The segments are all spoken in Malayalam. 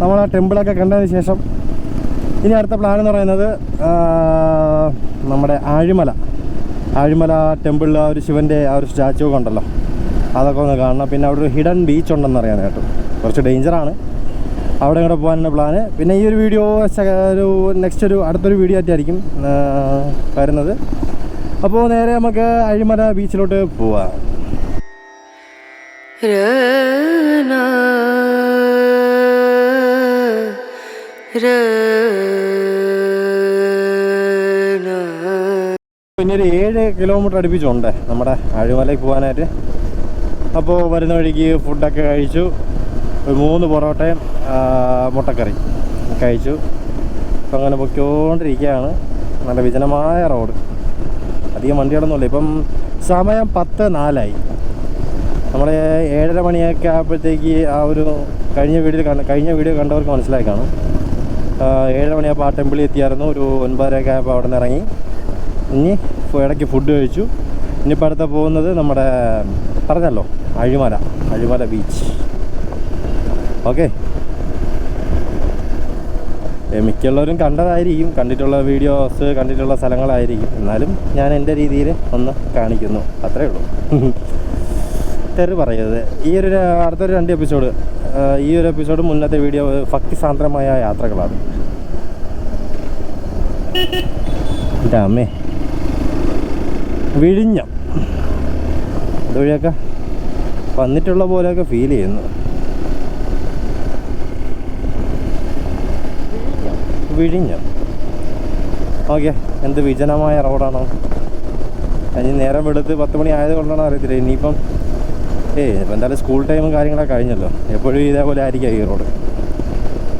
നമ്മൾ ആ ടെമ്പിളൊക്കെ കണ്ടതിന് ശേഷം ഇനി അടുത്ത പ്ലാൻ എന്ന് പറയുന്നത് നമ്മുടെ ആഴിമല. ആഴിമല ടെമ്പിളിൽ ആ ഒരു ശിവന്റെ ആ ഒരു സ്റ്റാച്ചു ഒക്കെ ഉണ്ടല്ലോ. അതൊക്കെ ഒന്ന് കാണണം. പിന്നെ അവിടെ ഒരു ഹിഡൻ ബീച്ച് ഉണ്ടെന്ന് അറിയാൻ കേട്ടു. കുറച്ച് ഡേഞ്ചറാണ് അവിടെ കൂടെ പോകാനുള്ള പ്ലാന് പിന്നെ ഈ ഒരു വീഡിയോ ഒരു നെക്സ്റ്റ് ഒരു അടുത്തൊരു വീഡിയോ ആയിട്ടായിരിക്കും വരുന്നത്. അപ്പോൾ നേരെ നമുക്ക് അഴിമല ബീച്ചിലോട്ട് പോവാം. പിന്നെ ഒരു ഏഴ് കിലോമീറ്റർ അടുപ്പിച്ചുണ്ട് നമ്മുടെ അഴിമലയ്ക്ക് പോകാനായിട്ട് അപ്പോൾ വരുന്ന വഴിക്ക് ഫുഡൊക്കെ കഴിച്ചു. ഒരു മൂന്ന് പൊറോട്ടയും മുട്ടക്കറി കഴിച്ചു. അപ്പോൾ അങ്ങനെ പൊയ്ക്കൊണ്ടിരിക്കുകയാണ്. നല്ല വിജനമായ റോഡ്. അധികം വണ്ടികളൊന്നുമില്ല. ഇപ്പം സമയം പത്ത് നാലായി. നമ്മൾ ഏഴര മണിയൊക്കെ ആകുമ്പോഴത്തേക്ക് ആ ഒരു കഴിഞ്ഞ വീഡിയോ കഴിഞ്ഞ വീഡിയോ കണ്ടവർക്ക് മനസ്സിലായി കാണും. ഏഴര മണിയാകുമ്പോൾ ആ ടെമ്പിളിൽ എത്തിയായിരുന്നു. ഒരു ഒൻപതരയൊക്കെ ആയപ്പോൾ അവിടെ നിന്ന് ഇറങ്ങി. ഇനി ഇടയ്ക്ക് ഫുഡ് കഴിച്ചു. ഇനിയിപ്പോൾ അടുത്ത പോകുന്നത് നമ്മുടെ പറഞ്ഞല്ലോ അഴിമല അഴിമല ബീച്ച് ഓക്കെ മിക്കുള്ളവരും കണ്ടതായിരിക്കും. കണ്ടിട്ടുള്ള വീഡിയോസ് കണ്ടിട്ടുള്ള സ്ഥലങ്ങളായിരിക്കും. എന്നാലും ഞാൻ എന്റെ രീതിയിൽ ഒന്ന് കാണിക്കുന്നു. അത്രേ ഉള്ളൂ. തെറി പറയരുത്. ഈ ഒരു അടുത്തൊരു രണ്ട് എപ്പിസോഡ് ഈ ഒരു എപ്പിസോഡ് മുന്നത്തെ വീഡിയോ ഭക്തിസാന്ദ്രമായ യാത്രകളാണ്. എന്റെ അമ്മേ. വിഴിഞ്ഞം. അതുവഴിയൊക്കെ വന്നിട്ടുള്ള പോലെയൊക്കെ ഫീൽ ചെയ്യുന്നു. വിഴിഞ്ഞം ഓക്കെ എന്ത് വിജനമായ റോഡാണോ. ഇനി നേരം വെളുത്ത് പത്ത് മണി ആയത് കൊണ്ടാണോ അറിയത്തില്ല. ഇനിയിപ്പം ഏയ് ഇപ്പം എന്തായാലും സ്കൂൾ ടൈമും കാര്യങ്ങളൊക്കെ കഴിഞ്ഞല്ലോ. എപ്പോഴും ഇതേപോലെ ആയിരിക്കും ഈ റോഡ്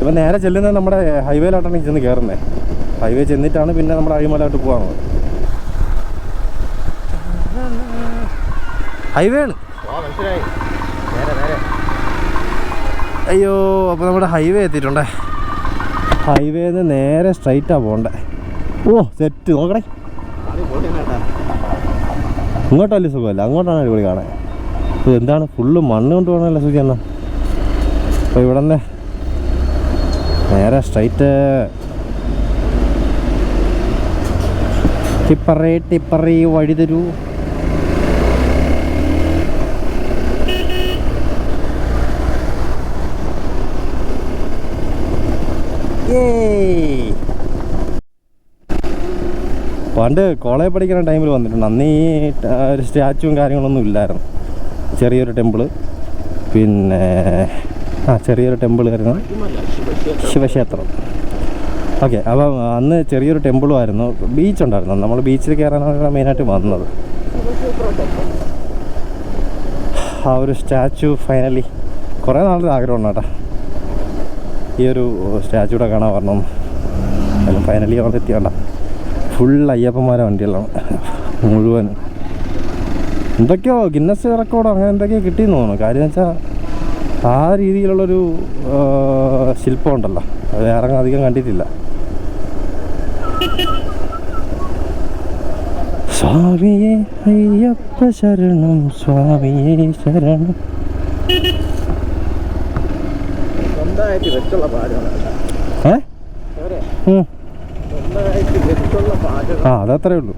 ഇപ്പം നേരെ ചെല്ലുന്നത് നമ്മുടെ ഹൈവേയിലോട്ടാണ് ചെന്ന് കയറുന്നത് ഹൈവേ ചെന്നിട്ടാണ് പിന്നെ നമ്മുടെ അഴിമലോട്ട് പോകാറുള്ളത് ഹൈവേ ആണ്. അയ്യോ അപ്പോൾ നമ്മുടെ ഹൈവേ എത്തിയിട്ടുണ്ടേ. ഹൈവേന്ന് നേരെ സ്ട്രൈറ്റാണ് പോകണ്ടേ. ഓ സെറ്റ് നോക്കണേ ഇങ്ങോട്ടല്ലേ സുഖമല്ല. അങ്ങോട്ടാണ് അടിപൊളി കാണാൻ. ഇത് എന്താണ്? ഫുള്ള് മണ്ണ് കൊണ്ട് പോകണമല്ലോ സുഖി എന്നാ അപ്പോൾ ഇവിടെ നിന്ന് നേരെ സ്ട്രൈറ്റ്. ടിപ്പറേ ടിപ്പറേ വഴി തരൂ ഏയ് പണ്ട് കോളേജ് പഠിക്കുന്ന ടൈമിൽ വന്നിട്ടുണ്ട്. അന്ന് ഈ ഒരു സ്റ്റാച്ചുവും കാര്യങ്ങളൊന്നും ഇല്ലായിരുന്നു. ചെറിയൊരു ടെമ്പിൾ. പിന്നെ ആ ചെറിയൊരു ടെമ്പിൾ ആയിരുന്നു. ശിവക്ഷേത്രം. ഓക്കെ അപ്പം അന്ന് ചെറിയൊരു ടെമ്പിളും ആയിരുന്നു. ബീച്ച് ഉണ്ടായിരുന്നു. നമ്മൾ ബീച്ചിൽ കയറാനാണ് മെയിനായിട്ട് വന്നത്. ആ ഒരു സ്റ്റാച്ചു ഫൈനലി. കുറേ നാളത്തെ ആഗ്രഹം കേട്ടോ. ഈ ഒരു സ്റ്റാച്ചുവിടെ കാണാൻ എല്ലാം ഫൈനലി അവിടെ എത്തിയണ്ട ഫുൾ അയ്യപ്പന്മാരെ വണ്ടികളാണ് മുഴുവൻ. എന്തൊക്കെയോ ഗിന്നസ് റെക്കോർഡോ അങ്ങനെ എന്തൊക്കെയോ കിട്ടിയെന്ന് തോന്നുന്നു. കാര്യം വെച്ചാൽ ആ രീതിയിലുള്ളൊരു ശില്പം ഉണ്ടല്ലോ. അത് വേറെ അധികം കണ്ടിട്ടില്ല. സ്വാമിയെ അയ്യപ്പ ശരണം സ്വാമിയെ ശരണം. സ്വന്തമായിട്ട് വെച്ചുള്ള പാചകമല്ല ഏ? ആ അതത്രേ ഉള്ളൂ.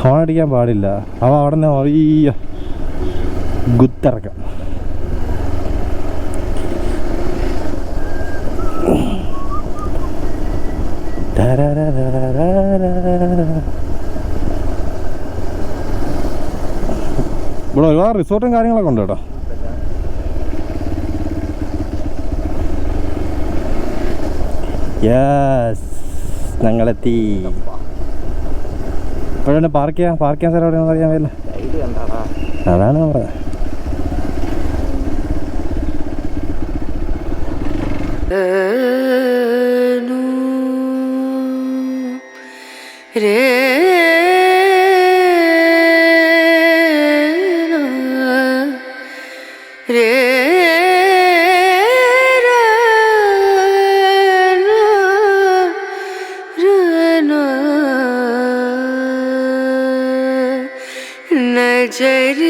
ഹോൺ അടിക്കാൻ പാടില്ല. അവ അവിടെ നിന്ന് അയ്യ ഗുത്തിറക്കാം. ഇവിടെ ഒരുപാട് റിസോർട്ടും കാര്യങ്ങളൊക്കെ ഉണ്ട് കേട്ടോ. യെസ് ഞങ്ങളെത്തി. ഇവിടെ പാർക്ക് ചെയ്യാം പാർക്ക് ചെയ്യാൻ സ്ഥലം എവിടെയാണെന്ന് അറിയാൻ പറ്റില്ല അതാണ് നമ്മുടെ ഞാൻ রে রে নজর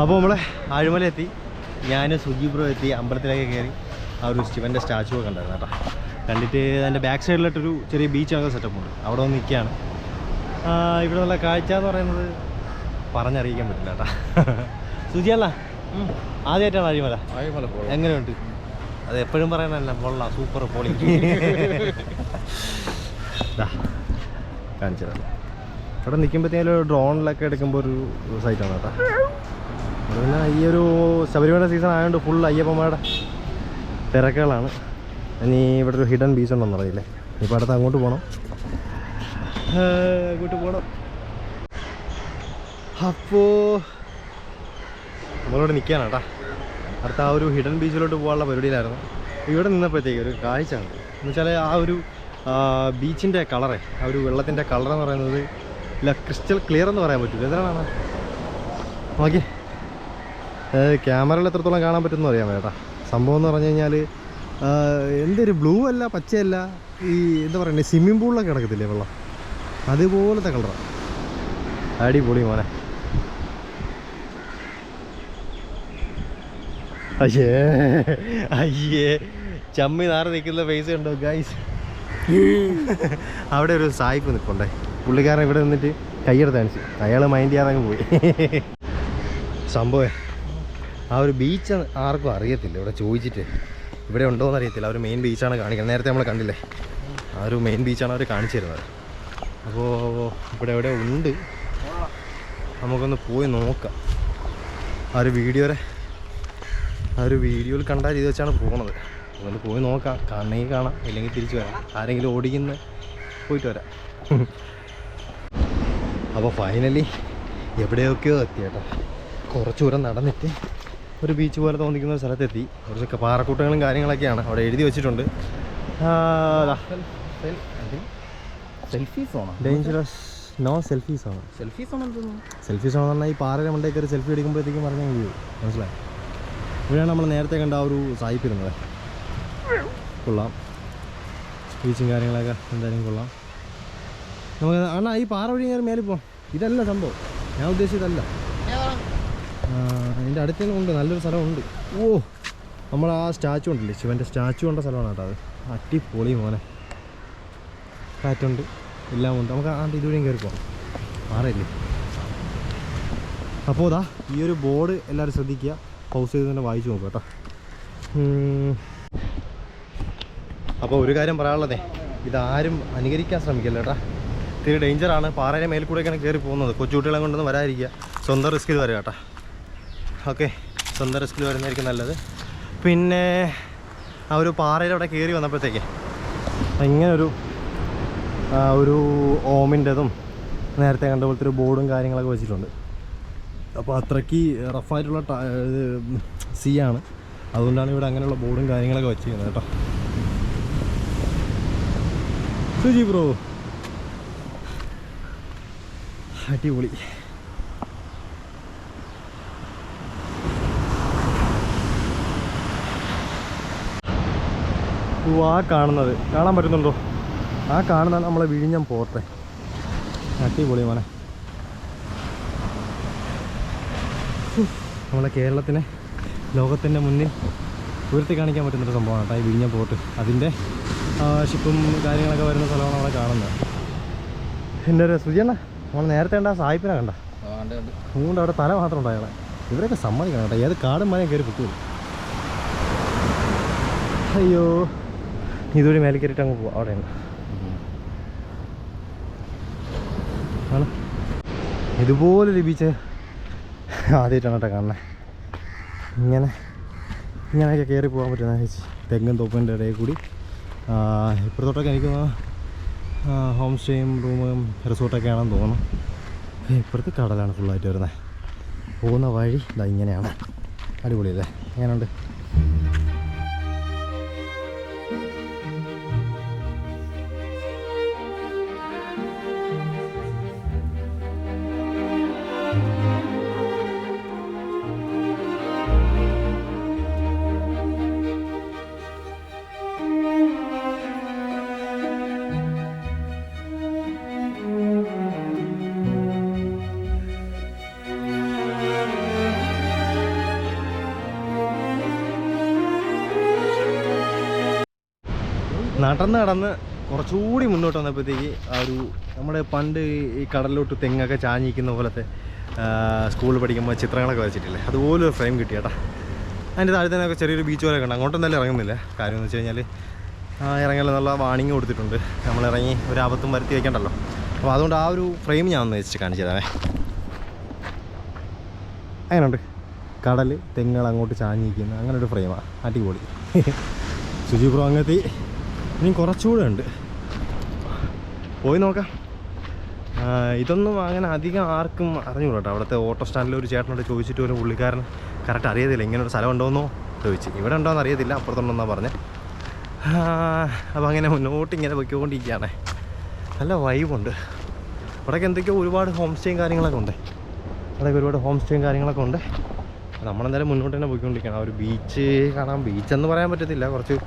അപ്പോൾ നമ്മളെ ആഴിമല എത്തി. ഞാൻ സുജി ബ്രോ എത്തി അമ്പലത്തിലേക്ക് കയറി ആ ഒരു ശിവന്റെ സ്റ്റാച്ചു ഒക്കെ ഉണ്ടായിരുന്നു കേട്ടോ. കണ്ടിട്ട് അതിന്റെ ബാക്ക് സൈഡിലായിട്ടൊരു ചെറിയ ബീച്ച് അങ്ങനെ സെറ്റപ്പ് ഉണ്ട്. അവിടെ വന്ന് നിൽക്കുകയാണ്. ഇവിടെ നല്ല കാഴ്ച എന്ന് പറയുന്നത് പറഞ്ഞറിയിക്കാൻ പറ്റില്ല കേട്ടോ. സുജിയല്ല ആദ്യമായിട്ടാണ് അഴിമല. എങ്ങനെയുണ്ട്? അത് എപ്പോഴും പറയാനല്ല കൊള്ളാം സൂപ്പർ പൊളി. ദാ, കാണിച്ചു തരാം. ഇവിടെ നിൽക്കുമ്പോഴത്തേക്കും ഡ്രോണിലൊക്കെ എടുക്കുമ്പോൾ ഒരു സൈറ്റാണ് കേട്ടോ. പിന്നെ ഈ ഒരു ശബരിമല സീസൺ ആയതുകൊണ്ട് ഫുൾ അയ്യപ്പന്മാരുടെ തിരക്കുകളാണ്. ഇനി ഇവിടെ ഒരു ഹിഡൻ ബീച്ച് ഉണ്ടെന്ന് അറിയില്ലേ ഇപ്പോൾ അടുത്ത് അങ്ങോട്ട് പോകണം അങ്ങോട്ട് പോകണം അപ്പോൾ നമ്മളിവിടെ നിൽക്കാനാണ് കേട്ടോ അടുത്ത ആ ഒരു ഹിഡൻ ബീച്ചിലോട്ട് പോകാനുള്ള പരിപാടിയിലായിരുന്നു. ഇവിടെ നിന്നപ്പോഴത്തേക്ക് ഒരു കാഴ്ച ഉണ്ട് എന്ന് വെച്ചാൽ ആ ഒരു ബീച്ചിന്റെ കളറ് ആ ഒരു വെള്ളത്തിന്റെ കളർ എന്ന് പറയുന്നത് ഇല്ല ക്രിസ്റ്റൽ ക്ലിയർ എന്ന് പറയാൻ പറ്റില്ല എന്താണ് നോക്കി ക്യാമറയിൽ എത്രത്തോളം കാണാൻ പറ്റുമെന്ന് അറിയാമോ ചേട്ടാ? സംഭവം എന്ന് പറഞ്ഞു കഴിഞ്ഞാൽ എന്തൊരു ബ്ലൂ അല്ല പച്ചയല്ല ഈ എന്താ പറയണ്ടേ സ്വിമ്മിംഗ് പൂളിലൊക്കെ കിടക്കത്തില്ലേ വെള്ളം? അതുപോലത്തെ കളറാണ് അടിപൊളി മോനെ. അയ്യേ അയ്യേ. ചമ്മി നാറ് നിൽക്കുന്ന ഫേസ് ഉണ്ടോ ഗൈസ് അവിടെ ഒരു സായിപ്പ് നിൽപ്പുണ്ടേ. പുള്ളിക്കാരൻ ഇവിടെ നിന്നിട്ട് കൈയെടുത്ത് അയാൾ മൈൻഡ് ചെയ്യാതെ പോയി. സംഭവം ആ ഒരു ബീച്ച് ആർക്കും അറിയത്തില്ല. ഇവിടെ ചോദിച്ചിട്ട്. ഇവിടെ ഉണ്ടോയെന്ന് അറിയത്തില്ല. ആ ഒരു മെയിൻ ബീച്ചാണ് കാണിക്കുന്നത്. നേരത്തെ നമ്മൾ കണ്ടില്ലേ? ആ ഒരു മെയിൻ ബീച്ചാണ് അവർ കാണിച്ചു തരുന്നത് അപ്പോൾ ഇവിടെ എവിടെ ഉണ്ട്? നമുക്കൊന്ന് പോയി നോക്കാം. ആ ഒരു വീഡിയോരെ ആ ഒരു വീഡിയോയിൽ കണ്ട രീതി വെച്ചാണ് പോകുന്നത് അതുകൊണ്ട് പോയി നോക്കാം. കാണണമെങ്കിൽ കാണാം. ഇല്ലെങ്കിൽ തിരിച്ചു വരാം. ആരെങ്കിലും ഓടിക്കുന്ന പോയിട്ട് വരാം. അപ്പോൾ ഫൈനലി എവിടെയൊക്കെയോ എത്തി കേട്ടോ. കുറച്ച് ദൂരം നടന്നിട്ട് ഒരു ബീച്ച് പോലെ തോന്നിക്കുന്ന ഒരു സ്ഥലത്തെത്തി കുറച്ചൊക്കെ പാറക്കൂട്ടങ്ങളും കാര്യങ്ങളൊക്കെയാണ് അവിടെ എഴുതി വെച്ചിട്ടുണ്ട്. Selfie Suno dangerous no selfie zone selfie zone selfie zone എന്ന് പറഞ്ഞാൽ ഈ പാറയുടെ മണ്ടേ കയറി സെൽഫി എടുക്കുമ്പോഴത്തേക്കും പറഞ്ഞാൽ വീഴും മനസ്സിലായി? ഇവിടെയാണ് നമ്മൾ നേരത്തെ കണ്ട ആ ഒരു സായിപ്പ് ഇരുന്നത്. കൊള്ളാം. ബീച്ചും കാര്യങ്ങളൊക്കെ എന്തായാലും കൊള്ളാം. നമുക്ക് അണ്ണാ ഈ പാറ വഴി കയറി മേലെ പോകാം ഇതല്ല സംഭവം. ഞാൻ ഉദ്ദേശിച്ചതല്ല അതിന്റെ അടുത്ത് തന്നെ ഉണ്ട് നല്ലൊരു സ്ഥലമുണ്ട്. ഓ നമ്മൾ ആ സ്റ്റാച്ചു ഉണ്ടല്ലേ ശിവന്റെ സ്റ്റാച്ചു ഉണ്ട സ്ഥലമാണ് കേട്ടോ അത്. അടിപൊളി മോനെ. കാറ്റുണ്ട് എല്ലാം ഉണ്ട്. നമുക്ക് ആണ്ട് ഇതുവഴിയും കയറി പോകാം. മാറില്ലേ? അപ്പോൾ ഇതാ ഈ ഒരു ബോർഡ് എല്ലാവരും ശ്രദ്ധിക്കുക. പൗസ് ചെയ്ത് തന്നെ വായിച്ചു നോക്കുക കേട്ടോ. അപ്പോൾ ഒരു കാര്യം പറയാനുള്ളതേ ഇതാരും അനുകരിക്കാൻ ശ്രമിക്കല്ല കേട്ടോ ഇത്തിരി ഡേഞ്ചറാണ് പാറയുടെ മേൽ കൂടെയൊക്കെയാണ് കയറി പോകുന്നത്. കൊച്ചുകുട്ടികളെ കൊണ്ടൊന്നും വരാതിരിക്കുക. സ്വന്തം റിസ്ക് ഇത് വരാം കേട്ടോ. ഓക്കെ സ്വന്തം റിസ്കിൽ വരുന്നതായിരിക്കും നല്ലത്. പിന്നെ ആ ഒരു പാറയുടെ അവിടെ കയറി വന്നപ്പോഴത്തേക്ക് ഇങ്ങനൊരു ഒരു ഓമിന്റെതും നേരത്തെ കണ്ട പോലത്തെ ഒരു ബോർഡും കാര്യങ്ങളൊക്കെ വെച്ചിട്ടുണ്ട്. അപ്പോൾ അത്രയ്ക്ക് റഫായിട്ടുള്ള സീ ആണ്. അതുകൊണ്ടാണ് ഇവിടെ അങ്ങനെയുള്ള ബോർഡും കാര്യങ്ങളൊക്കെ വെച്ചിരിക്കുന്നത് കേട്ടോ. സുജി ബ്രോ. അടിപൊളി. ആ കാണുന്നത്. കാണാൻ പറ്റുന്നുണ്ടോ? ആ കാണുന്ന നമ്മളെ വിഴിഞ്ഞം പോർട്ടെ. അടിപൊളി മോനെ. നമ്മളെ കേരളത്തിനെ ലോകത്തിന്റെ മുന്നിൽ ഉയർത്തി കാണിക്കാൻ പറ്റുന്നൊരു സംഭവമാണ് കേട്ടോ ഈ വിഴിഞ്ഞം പോർട്ട്. അതിന്റെ ഷിപ്പും കാര്യങ്ങളൊക്കെ വരുന്ന സ്ഥലമാണ് നമ്മളെ കാണുന്നത്. എന്റെ ഒരു സുജിയണ്ണ നമ്മൾ നേരത്തെ കണ്ട ആ സായിപ്പിനെ കണ്ട? അതുകൊണ്ട് അവിടെ തല മാത്രം ഉണ്ടായാളെ ഇവരൊക്കെ സമ്മതിക്കണം കേട്ടോ. ഏത് കാടും മരം കയറി കുത്തുള്ളൂ അയ്യോ. ഇതുവഴി മേലെ കയറിയിട്ട് അങ്ങ് പോവാം. അവിടെയാണ് ആണ്? ഇതുപോലൊരു ബീച്ച് ആദ്യമായിട്ടാണ് കേട്ടോ കാണുന്നത് ഇങ്ങനെ ഇങ്ങനെയൊക്കെ കയറി പോകാൻ പറ്റുന്ന തെങ്ങും തോപ്പിന്റെ ഇടയിൽ കൂടി. ഇപ്പുറത്തോട്ടൊക്കെ എനിക്ക് ഹോം സ്റ്റേയും റൂമും റിസോർട്ടൊക്കെ ആണെന്ന് തോന്നുന്നു. ഇപ്പുറത്ത് കടലാണ് ഫുള്ളായിട്ട് വരുന്നത് പോകുന്ന വഴി ഇതാ ഇങ്ങനെയാണ്. അടിപൊളിയല്ലേ? എങ്ങനെയുണ്ട്? നടന്ന് നടന്ന് കുറച്ചുകൂടി മുന്നോട്ട് വന്നപ്പോഴത്തേക്ക് ആ ഒരു നമ്മുടെ പണ്ട് ഈ കടലിലോട്ട് തെങ്ങൊക്കെ ചാഞ്ഞിരിക്കുന്ന പോലത്തെ സ്കൂളിൽ പഠിക്കുമ്പോൾ ചിത്രങ്ങളൊക്കെ വരച്ചിട്ടില്ലേ? അതുപോലൊരു ഫ്രെയിം കിട്ടി കേട്ടാ. അതിന്റെ താഴെ തന്നെയൊക്കെ ചെറിയൊരു ബീച്ച് പോലെ ഉണ്ട്. അങ്ങോട്ടും എന്തായാലും ഇറങ്ങുന്നില്ല. കാര്യം എന്ന് വെച്ച് കഴിഞ്ഞാൽ ഇറങ്ങൽ എന്നുള്ള വാണിംഗ് കൊടുത്തിട്ടുണ്ട്. നമ്മൾ ഇറങ്ങി ഒരു ആപത്തും വരുത്തി വയ്ക്കണ്ടല്ലോ അപ്പോൾ അതുകൊണ്ട് ആ ഒരു ഫ്രെയിം ഞാൻ ഒന്ന് വെച്ച് കാണിച്ചു തരാമേ അങ്ങനെയുണ്ട്. കടൽ തെങ്ങുകൾ അങ്ങോട്ട് ചാഞ്ഞിരിക്കുന്ന അങ്ങനെ ഒരു ഫ്രെയിമാണ് അടിപൊളി. സുജി പ്രോ അങ്ങെത്തി ഇനി കുറച്ചുകൂടെ ഉണ്ട്. പോയി നോക്കാം. ഇതൊന്നും അങ്ങനെ അധികം ആർക്കും അറിഞ്ഞൂടാ അവിടുത്തെ ഓട്ടോ സ്റ്റാൻഡിൽ ഒരു ചേട്ടനോട് ചോദിച്ചിട്ട് ഒരു പുള്ളിക്കാരൻ കറക്റ്റ് അറിയത്തില്ല. ഇങ്ങനെ ഒരു സ്ഥലം ഉണ്ടോയെന്നോ ചോദിച്ചു. ഇവിടെ ഉണ്ടോയെന്ന് അറിയത്തില്ല. അപ്പുറത്തുണ്ടെന്നാണ് പറഞ്ഞത് അപ്പോൾ അങ്ങനെ മുന്നോട്ട് ഇങ്ങനെ പൊയ്ക്കൊണ്ടിരിക്കുകയാണ്. നല്ല വൈബുണ്ട്. ഇവിടെയൊക്കെ എന്തൊക്കെയോ ഒരുപാട് ഹോം സ്റ്റേയും കാര്യങ്ങളൊക്കെ ഉണ്ട്. അവിടെയൊക്കെ ഒരുപാട് ഹോം സ്റ്റേയും കാര്യങ്ങളൊക്കെ ഉണ്ട്. നമ്മളെന്തായാലും മുന്നോട്ട് തന്നെ പോയിക്കൊണ്ടിരിക്കുകയാണ്. ആ ഒരു ബീച്ച് കാണാം. ബീച്ചെന്ന് പറയാൻ പറ്റത്തില്ല. കുറച്ച്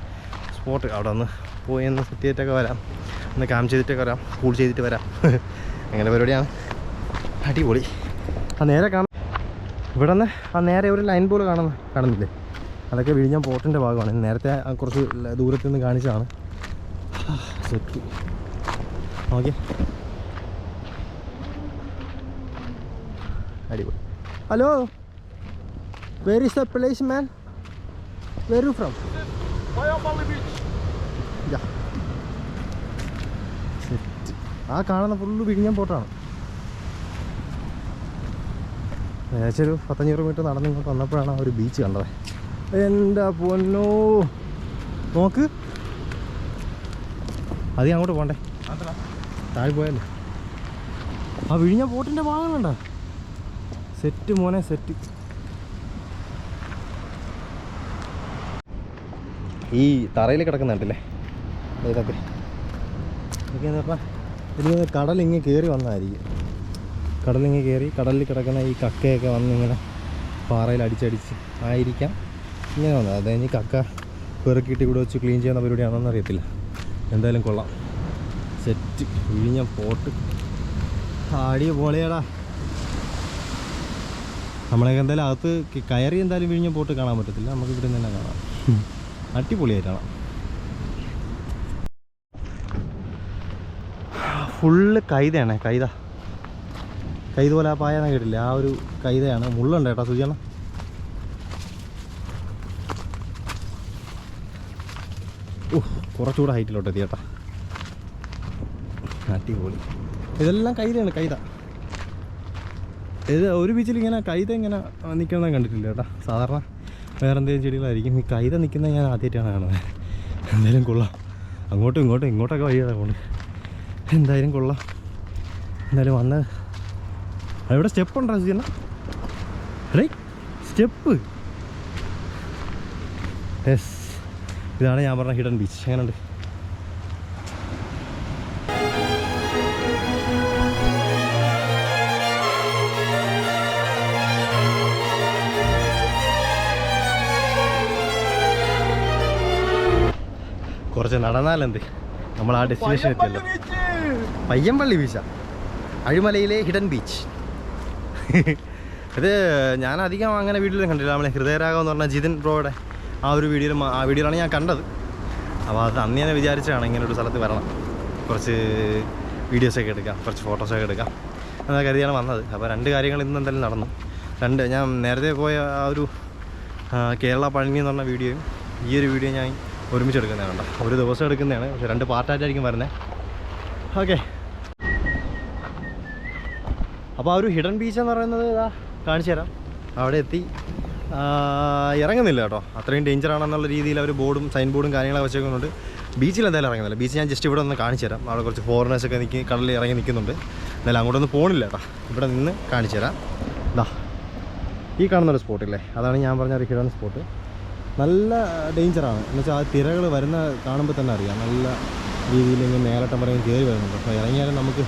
സ്പോട്ട് അവിടെ ഒന്ന് പോയി ഒന്ന് സെറ്റ് ചെയ്തിട്ടൊക്കെ വരാം. ഒന്ന് കാം ചെയ്തിട്ടൊക്കെ വരാം. കൂൾ ചെയ്തിട്ട് വരാം. അങ്ങനെ പരിപാടിയാണ്. അടിപൊളി. ആ നേരെ കാണാം. ഇവിടെ നിന്ന് ആ നേരെ ഒരു ലൈൻ പോൾ കാണുന്ന കാണുന്നില്ലേ? അതൊക്കെ വിഴിഞ്ഞാൽ പോട്ടിന്റെ ഭാഗമാണ്. നേരത്തെ കുറച്ച് ദൂരത്തു നിന്ന് കാണിച്ചതാണ്. സെറ്റ് ഓക്കെ അടിപൊളി. Hello where is the place man where you from set ആ കാണുന്ന ഫുള്ള് വിഴിഞ്ഞം പോട്ടാണ്. ഏകദേശം ഒരു പത്തഞ്ഞൂറ് മീറ്റർ നടന്ന് ഇങ്ങോട്ട് വന്നപ്പോഴാണ് ആ ഒരു ബീച്ച് കണ്ടത്. എന്റെ പൊന്നോ. നോക്ക്. അധികം അങ്ങോട്ട് പോണ്ടേ? താഴെ പോയല്ലേ ആ വിഴിഞ്ഞ പോട്ടിന്റെ ഭാഗം കണ്ട സെറ്റ് മോനെ സെറ്റ് ഈ തറയിൽ കിടക്കുന്ന കണ്ടില്ലേ? ഇതൊക്കെ. ഇതൊക്കെ അപ്പം കടലിങ്ങി കയറി വന്നതായിരിക്കും കടലിങ്ങി കയറി കടലിൽ കിടക്കുന്ന ഈ കക്കയൊക്കെ വന്ന് ഇങ്ങനെ പാറയിൽ അടിച്ചടിച്ച് ആയിരിക്കാം. ഇങ്ങനെ വന്നത്. അത് കഴിഞ്ഞ് കക്ക പെറുക്കിയിട്ട് ഇവിടെ വെച്ച് ക്ലീൻ ചെയ്യുന്ന പരിപാടിയാണോന്ന് അറിയത്തില്ല. എന്തായാലും കൊള്ളാം. Set വിഴിഞ്ഞ pot. താടിയ പോളിയടാ നമ്മളൊക്കെ എന്തായാലും അകത്ത് കയറി എന്തായാലും വിഴിഞ്ഞ പോട്ട് കാണാൻ പറ്റത്തില്ല. നമുക്ക് ഇവിടെ നിന്ന് തന്നെ കാണാം. അടിപൊളിയായിട്ടാണ്. ഫുള്ള് കൈതയാണ് കൈത. കൈത പോലെ ആ പായെന്ന് കേട്ടില്ല. ആ ഒരു കൈതയാണ്. മുള്ളുണ്ട് കേട്ടോ ഓഹ് കുറച്ചുകൂടെ ഹൈറ്റിലോട്ട് എത്തി ചേട്ടാ അടിപൊളി. ഇതെല്ലാം കൈതയാണ് കൈത. ഇത് ഒരു ബീച്ചിൽ ഇങ്ങനെ കൈത ഇങ്ങനെ നിൽക്കുന്നത് കണ്ടിട്ടില്ല ചേട്ടാ സാധാരണ വേറെ എന്തെങ്കിലും ചെടികളായിരിക്കും. ഈ കൈത നിൽക്കുന്നത് ഞാൻ ആദ്യമായിട്ടാണ് കാണുന്നത്. എന്തായാലും കൊള്ളാം. അങ്ങോട്ടും ഇങ്ങോട്ടും ഇങ്ങോട്ടൊക്കെ വയ്യാതെ പോകുന്നത് എന്തായാലും കൊള്ളാം. എന്തായാലും വന്ന്. അവിടെ സ്റ്റെപ്പ് ഉണ്ടോ സുജന എടേ സ്റ്റെപ്പ് യെസ് ഇതാണ് ഞാൻ പറഞ്ഞ ഹിഡൻ ബീച്ച് എങ്ങനെയുണ്ട്? കുറച്ച് നടന്നാലെന്ത്? നമ്മൾ ആ ഡെസ്റ്റിനേഷൻ എത്തിയല്ലോ. പയ്യമ്പള്ളി ബീച്ചാ. അഴിമലയിലെ ഹിഡൻ ബീച്ച്. ഇത് ഞാൻ അധികം അങ്ങനെ വീഡിയോയിലും കണ്ടില്ല നമ്മളെ ഹൃദയരാഗം എന്ന് പറഞ്ഞാൽ ജിതിൻ ബ്രോയുടെ ആ ഒരു വീഡിയോയിൽ ആ വീഡിയോയിലാണ് ഞാൻ കണ്ടത്. അപ്പോൾ അത് അന്ന് ഞാൻ വിചാരിച്ചാണ് ഇങ്ങനെ ഒരു സ്ഥലത്ത് വരണം. കുറച്ച് വീഡിയോസൊക്കെ എടുക്കാം. കുറച്ച് ഫോട്ടോസൊക്കെ എടുക്കാം. എന്ന കരുതിയാണ് വന്നത്. അപ്പോൾ രണ്ട് കാര്യങ്ങൾ ഇന്ന് എന്തായാലും നടന്നു. രണ്ട് ഞാൻ നേരത്തെ പോയ ആ ഒരു കേരള പഴനി എന്ന് പറഞ്ഞ വീഡിയോയും ഈ ഒരു വീഡിയോ ഞാൻ ഒരുമിച്ച് എടുക്കുന്നതാണ് ഒരു ദിവസം എടുക്കുന്നതാണ്. പക്ഷേ രണ്ട് പാർട്ടായിട്ടായിരിക്കും വരുന്നത്. ഓക്കെ അപ്പോൾ ആ ഒരു ഹിഡൻ ബീച്ച് എന്ന് പറയുന്നത് ഇതാ കാണിച്ചു തരാം. അവിടെ എത്തി. ഇറങ്ങുന്നില്ല കേട്ടോ. അത്രയും ഡേഞ്ചർ ആണെന്നുള്ള രീതിയിൽ അവർ ബോർഡും സൈൻ ബോർഡും കാര്യങ്ങളൊക്കെ വെച്ചേക്കുന്നുണ്ട്. ബീച്ചിൽ എന്തായാലും ഇറങ്ങുന്നില്ല. ബീച്ച് ഞാൻ ജസ്റ്റ് ഇവിടെ ഒന്ന് കാണിച്ചു തരാം. അവിടെ കുറച്ച് ഫോറിനേഴ്സൊക്കെ നിൽക്കി കടലിൽ ഇറങ്ങി നിൽക്കുന്നുണ്ട്. എന്നാലും അങ്ങോട്ടൊന്നും പോകണില്ല കേട്ടോ. ഇവിടെ നിന്ന് കാണിച്ചു തരാം. ഇതാ ഈ കാണുന്നൊരു സ്പോട്ടില്ലേ അതാണ് ഞാൻ പറഞ്ഞ ഒരു ഹിഡൻ സ്പോട്ട് നല്ല ഡേഞ്ചറാണ് എന്ന് വെച്ചാൽ ആ തിരകൾ വരുന്ന കാണുമ്പോൾ തന്നെ അറിയാം. നല്ല രീതിയിൽ ഇങ്ങനെ മേലട്ടം പറയും കയറി വരുന്നുണ്ട്. അപ്പോൾ ഇറങ്ങിയാലും നമുക്ക്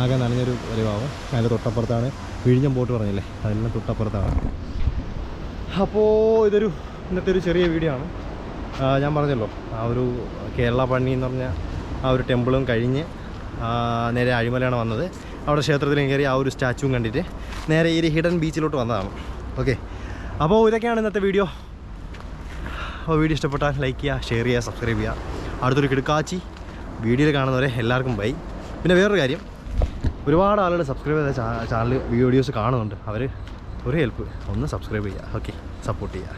ആകെ നനഞ്ഞൊരു വരവാകും അതിന്റെ തൊട്ടപ്പുറത്താണ് വിഴിഞ്ഞം ബോട്ട് പറഞ്ഞില്ലേ? അതെല്ലാം തൊട്ടപ്പുറത്താണ്. അപ്പോൾ ഇതൊരു ഇന്നത്തെ ഒരു ചെറിയ വീഡിയോ ആണ്. ഞാൻ പറഞ്ഞല്ലോ ആ ഒരു കേരള പണി എന്ന് പറഞ്ഞ ആ ഒരു ടെമ്പിളും കഴിഞ്ഞ് നേരെ അഴിമലയാണ് വന്നത്. അവിടെ ക്ഷേത്രത്തിൽ കയറി ആ ഒരു സ്റ്റാച്ചുവും കണ്ടിട്ട് നേരെ ഈ ഹിഡൻ ബീച്ചിലോട്ട് വന്നതാണ്. ഓക്കെ. അപ്പോൾ ഇതൊക്കെയാണ് ഇന്നത്തെ വീഡിയോ അപ്പോൾ വീഡിയോ ഇഷ്ടപ്പെട്ടാൽ ലൈക്ക് ചെയ്യുക ഷെയർ ചെയ്യുക സബ്സ്ക്രൈബ് ചെയ്യുക. അടുത്തൊരു കിടക്കാച്ചി വീഡിയോയിൽ കാണുന്നവരെ എല്ലാവർക്കും ബൈ പിന്നെ വേറൊരു കാര്യം ഒരുപാട് ആളുകൾ സബ്സ്ക്രൈബ് ചെയ്ത ചാനൽ വീഡിയോസ് കാണുന്നുണ്ട്. അവർ ഒരു ഹെൽപ്പ് ഒന്ന് സബ്സ്ക്രൈബ് ചെയ്യുക. ഓക്കെ സപ്പോർട്ട് ചെയ്യുക.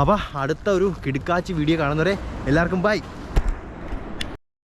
അപ്പോൾ അടുത്ത ഒരു കിടക്കാച്ചി വീഡിയോ കാണുന്നവരെ എല്ലാവർക്കും ബൈ